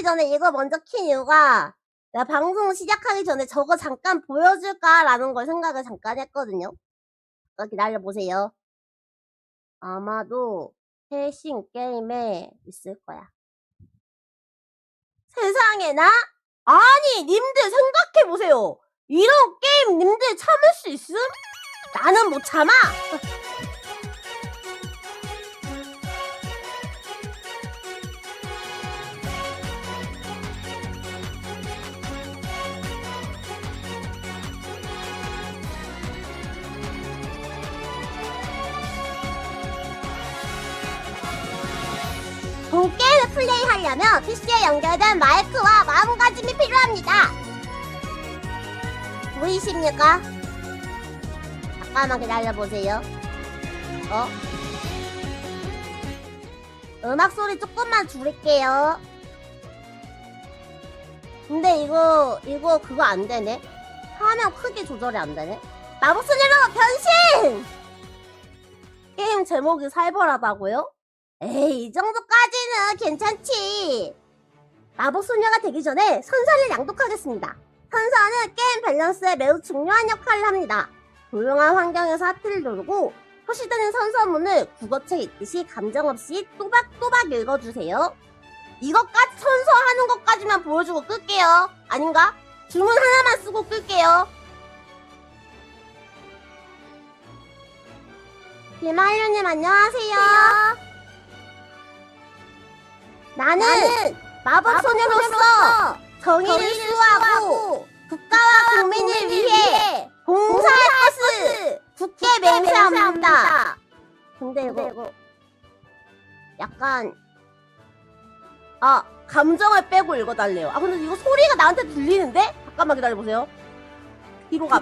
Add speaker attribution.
Speaker 1: 시작하기 전에 이거 먼저 킨 이유가 내가 방송 시작하기 전에 저거 잠깐 보여줄까라는 걸 생각을 잠깐 했거든요. 어, 기다려보세요. 아마도 해싱 게임에 있을 거야. 세상에나? 아니, 님들 생각해보세요. 이런 게임 님들 참을 수 있음? 나는 못 참아! 본 게임을 플레이하려면 PC에 연결된 마이크와 마음가짐이 필요합니다. 보이십니까? 잠깐만 기다려보세요. 어? 음악 소리 조금만 줄일게요. 근데 이거, 이거 그거 안 되네? 화면 크기 조절이 안 되네? 마법소녀로 변신! 게임 제목이 살벌하다고요? 에이, 이 정도까지 는 괜찮지. 마법소녀가 되기 전에 선사를 양독하겠습니다. 선사는 게임 밸런스에 매우 중요한 역할을 합니다. 조용한 환경에서 하트를 누르고 표시되는 선서문을 국어책 읽듯이 감정 없이 또박또박 읽어주세요. 이것까지 선서하는 것까지만 보여주고 끌게요. 아닌가? 주문 하나만 쓰고 끌게요. 김하윤님 안녕하세요. 나는, 마법 소녀로서 정의를 수호하고 국가와 국민을 위해 봉사할 것을 굳게 맹세합니다. 근데 이거 약간 아 감정을 빼고 읽어달래요. 아 근데 이거 소리가 나한테 들리는데? 잠깐만 기다려보세요. 뒤로 가